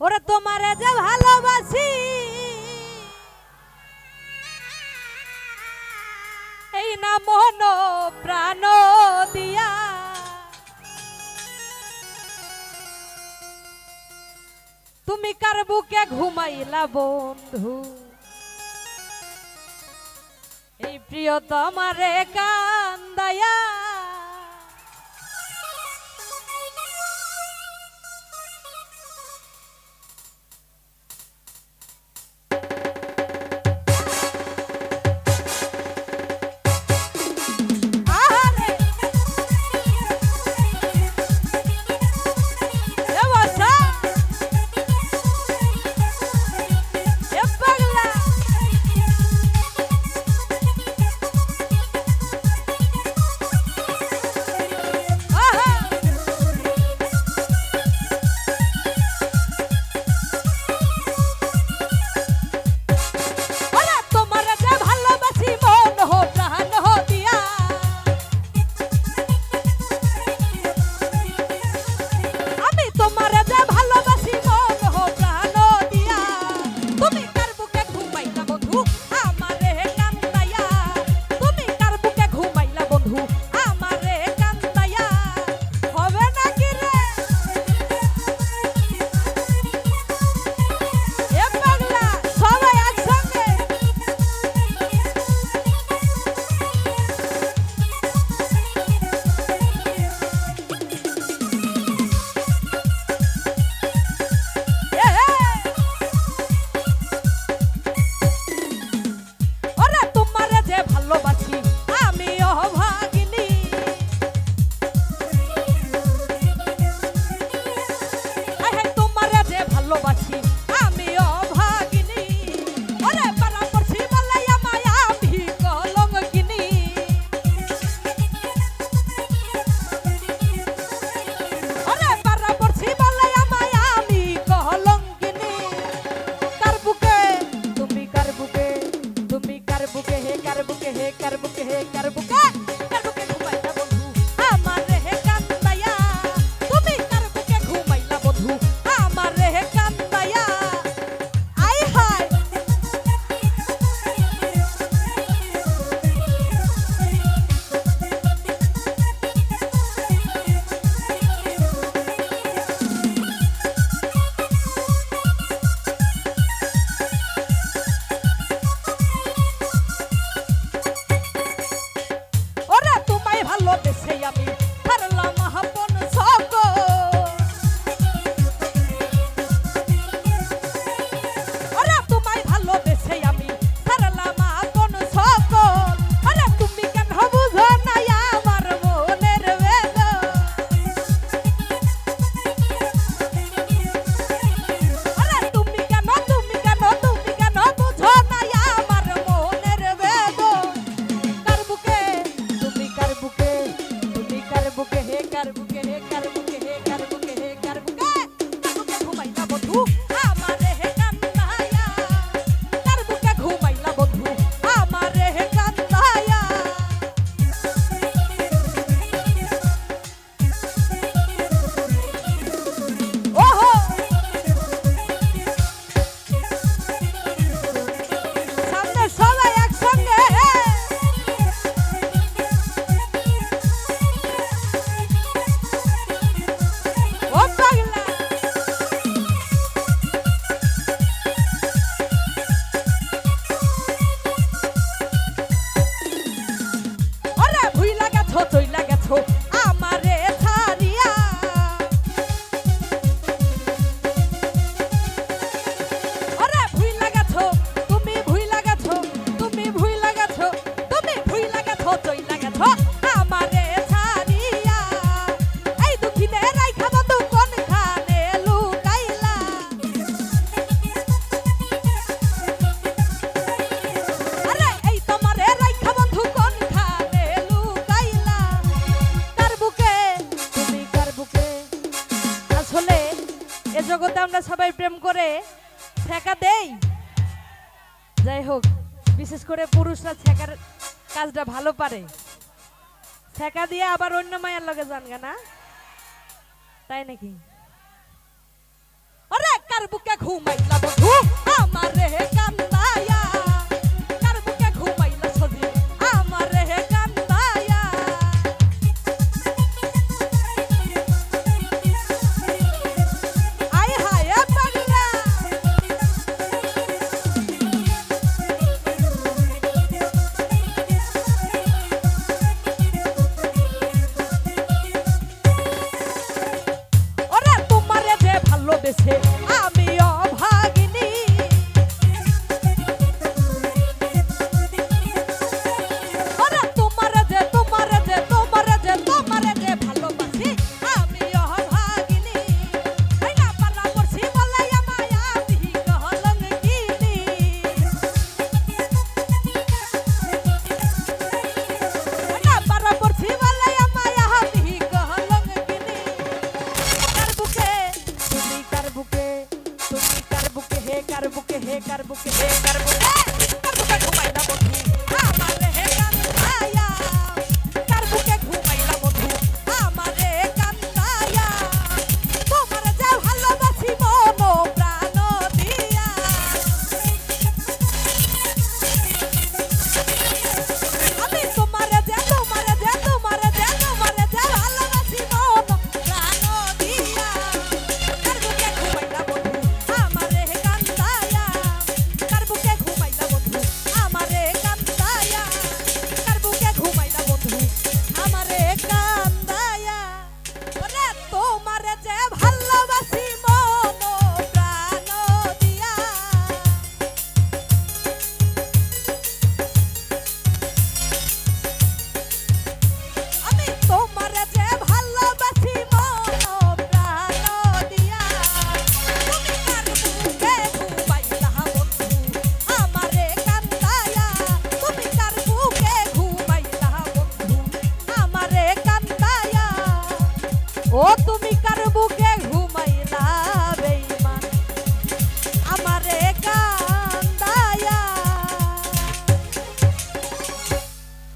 ওরে তোমারে যে ভালোবাসি। এই না মন প্রাণ দিয়া। তুমি কার বুকে ঘুমাইলা বন্ধু? এই প্রিয় তোমারে কান্দায়া প্রেম প্রেম করে ঠেকা দেই। যাই হোক, বিশেষ করে পুরুষরা ছেঁকার কাজটা ভালো পারে। ছেঁকা দিয়ে আবার অন্য মায়ের লগে যান না? তাই নাকি? ওরে কার বুকে ঘুমাইলা বধু আমার রে কান্না কার বুকে হে কার বুকে হে কার বুকে কার বুকে ও তুমি